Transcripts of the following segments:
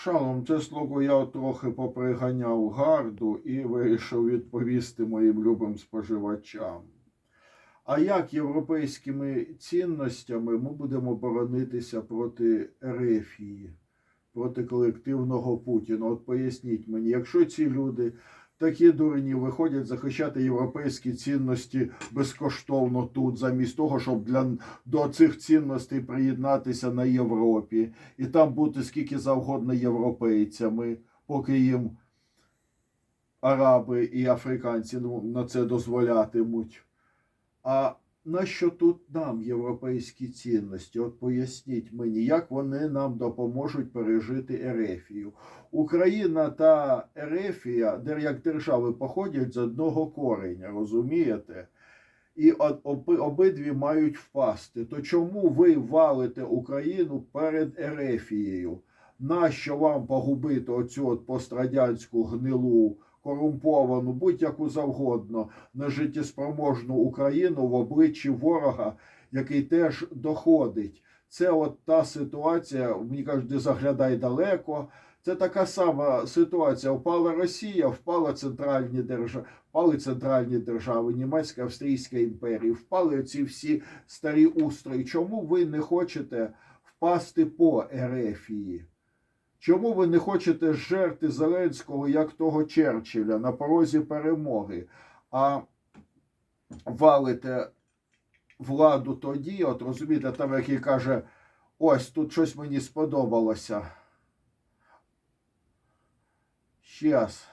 Шалом, це слово я трохи поприганяв гарду і вирішив відповісти моїм любим споживачам. А як європейськими цінностями ми будемо боронитися проти Ерефії, проти колективного Путіна? От поясніть мені, якщо ці люди такі дурні виходять захищати європейські цінності безкоштовно тут, замість того, щоб для, до цих цінностей приєднатися на Європі і там бути скільки завгодно європейцями, поки їм араби і африканці ну, на це дозволятимуть. А нащо тут нам європейські цінності? От поясніть мені, як вони нам допоможуть пережити Ерефію. Україна та Ерефія, як держави походять з одного кореня, розумієте? І обидві мають впасти. То чому ви валите Україну перед Ерефією? Нащо вам погубити оцю от пострадянську гнилу, корумповану, будь-яку завгодно, нежиттєспроможну Україну в обличчі ворога, який теж доходить? Це от та ситуація, мені кажуть, заглядай далеко. Це така сама ситуація. Впала Росія, впала центральні держави, впали центральні держави, Німецька, Австрійська імперія, впали ці всі старі устрої. Чому ви не хочете впасти по Ерефії? Чому ви не хочете жерти Зеленського як того Черчилля на порозі перемоги, а валите владу тоді, от розумієте, там який каже, ось тут щось мені сподобалося. Щас.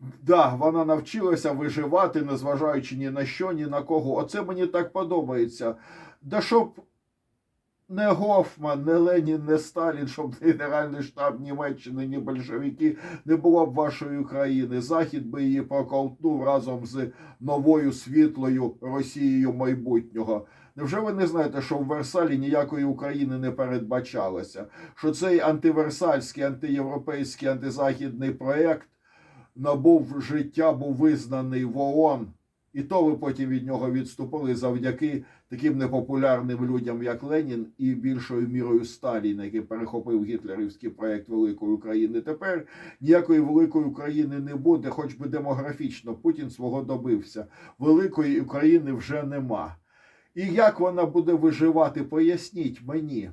Да, вона навчилася виживати, незважаючи ні на що, ні на кого. Оце мені так подобається. Да щоб не Гофман, не Ленін, не Сталін, щоб не Генеральний штаб Німеччини, ні большевики не було б вашої країни. Захід би її проковтнув разом з новою світлою Росією майбутнього. Невже ви не знаєте, що в Версалі ніякої України не передбачалося? Що цей антиверсальський, антиєвропейський, антизахідний проєкт набув життя, був визнаний в ООН, і то ви потім від нього відступили завдяки таким непопулярним людям, як Ленін, і більшою мірою Сталін, який перехопив гітлерівський проєкт Великої України. Тепер ніякої великої України не буде, хоч би демографічно. Путін свого добився. Великої України вже нема. І як вона буде виживати, поясніть мені.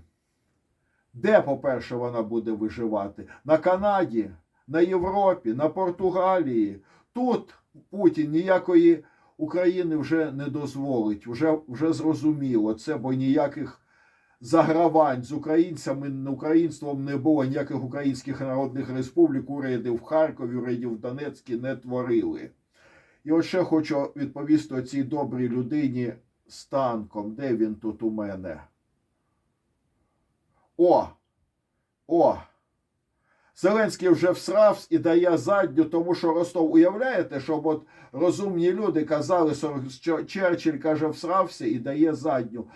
Де, по-перше, вона буде виживати? На Канаді, на Європі, на Португалії. Тут Путін ніякої України вже не дозволить. Вже, вже зрозуміло це, бо ніяких загравань з українцями, українством не було, ніяких українських народних республік, урядів в Харкові, урядів в Донецьку не творили. І от ще хочу відповісти цій добрій людині з танком. Де він тут у мене? О! О! Зеленський вже всрався і дає задню, тому що Ростов, уявляєте, щоб от розумні люди казали, що Черчилль каже, всрався і дає задню.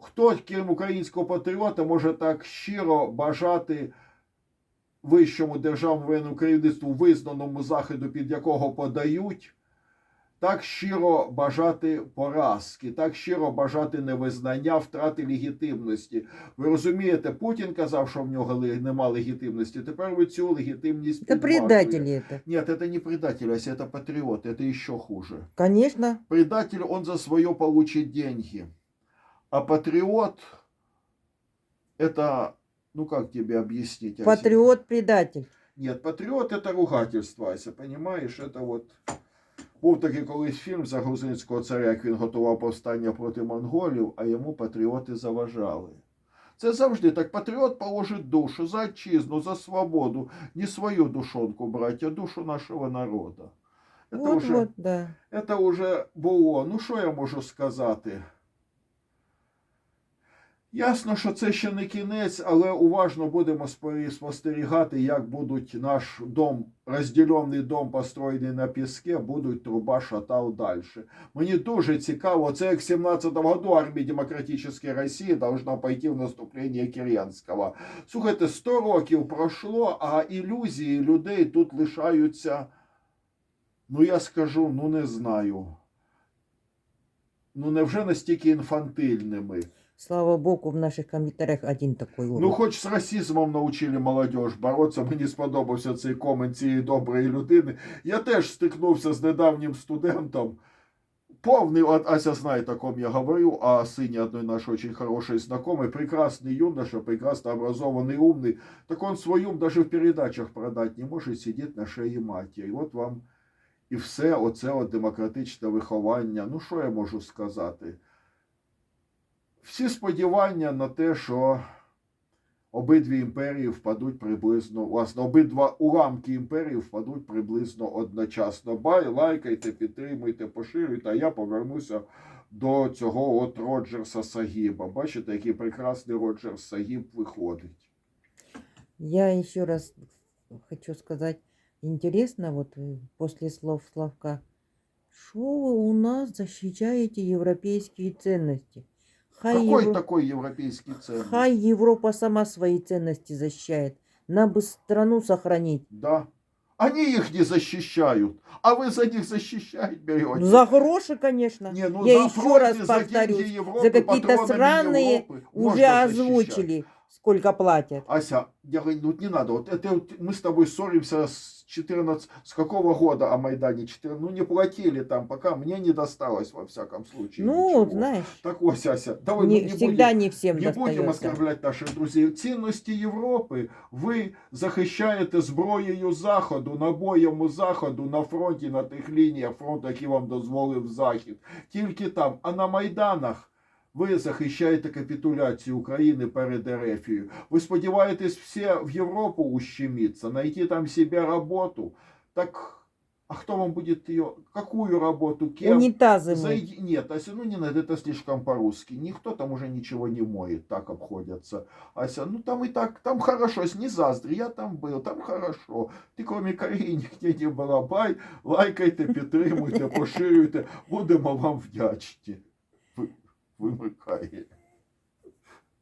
Хто, крім українського патріота, може так щиро бажати вищому державному воєнному керівництву, визнаному заходу, під якого подають, так щиро бажати поразки, так щиро бажати невизнання, втрати легітимності. Ви розумієте, Путін казав, що в нього ле- нема легітимності. Тепер ви цю легітимність Это підважуєте. предатели это. Нет, это не предатель, Ася, это патриот, это еще хуже. Конечно. Предатель, он за свое получит деньги. А патриот, это, ну как тебе объяснить? Ася? Патриот-предатель. Нет, патріот это ругательство, Ася, понимаешь? Это вот... Був такий колись фільм за грузинського царя, як він готував повстання проти монголів, а йому патріоти заважали. Це завжди так. Патріот положить душу за отчизну, за свободу. Не свою душонку брать, а душу нашого народу. Це Вот, уже вот, да. це вже було. Ну що я можу сказати? Ясно, що це ще не кінець, але уважно будемо спостерігати, як будуть наш дом, розділений дом, построєний на піске, будуть труба шатал далі. Мені дуже цікаво, це як в 17 году армія демократичної Росії должна пойти в наступлення Керенського. Слухайте, 100 років пройшло, а ілюзії людей тут лишаються, ну я скажу, ну не знаю. Ну невже настільки інфантильними? слава богу, в наших комментариях один такой урод. Ну, хоч з расизмом научили молодіж боротися. Мені сподобався цей комент цієї доброї людини. Я теж стикнувся з недавнім студентом. Повний, от Ася знает, о ком я говорю, о сыне одной нашей очень хорошей знакомой. Прекрасный юноша, прекрасно образованный, умный. Так он свой ум даже в передачах продать не може, сидить на шиї матері. От вам і все оце от демократичне виховання. Ну, що я можу сказати? Всі сподівання на те, що обидві імперії впадуть приблизно, власне, обидва уламки імперії впадуть приблизно одночасно. Бай, лайкайте, підтримуйте, поширюйте, а я повернуся до цього от Роджерса Сагіба. Бачите, який прекрасний Роджерс Сагіб виходить. Я еще раз хочу сказать, интересно, вот э, после слов Славка, что вы у нас защищаете европейские ценности? Хай, Какой Евро- такой європейський ценность? Хай Европа сама свои ценности защищает. Нам бы страну сохранить. Да. Они их не защищают, а вы за них защищать берете. За гроши, конечно. Не, ну Я еще раз за повторюсь, деньги Европы, за какие-то сраные Европы Уже можно защищать. Сколько платят. Ася, я говорю, ну не надо. Вот это вот мы с тобой ссоримся с 14, с какого года о Майдане? 14, ну не платили там, пока мне не досталось во всяком случае. Ну, ничего. знаешь, Так ось, Ася, давай не, ну, не всегда будем, не всем не будем оскорблять наших друзей. Цінності Європи ви захищаєте зброєю Заходу, набоями Заходу на фронті, на тих лініях фронту, які вам дозволив Захід. Тільки там. А на Майданах ви захищаєте капітуляцію України перед Ерефією. Ви сподіваєтесь все в Європу ущемиться, знайти там себе роботу. Так, а хто вам буде її, какую роботу, кем? Унитазы мы. Зайди... Нет, Ася, ну не надо, это слишком по-русски. Никто там уже ничего не моет, так обходятся. Ася, ну там и так, там хорошо, не заздри, я там был, там хорошо. Ти кроме Кореї нігде не була. Бай, лайкайте, підтримуйте, поширюйте, будемо вам вдячні. Ви- Вимикає.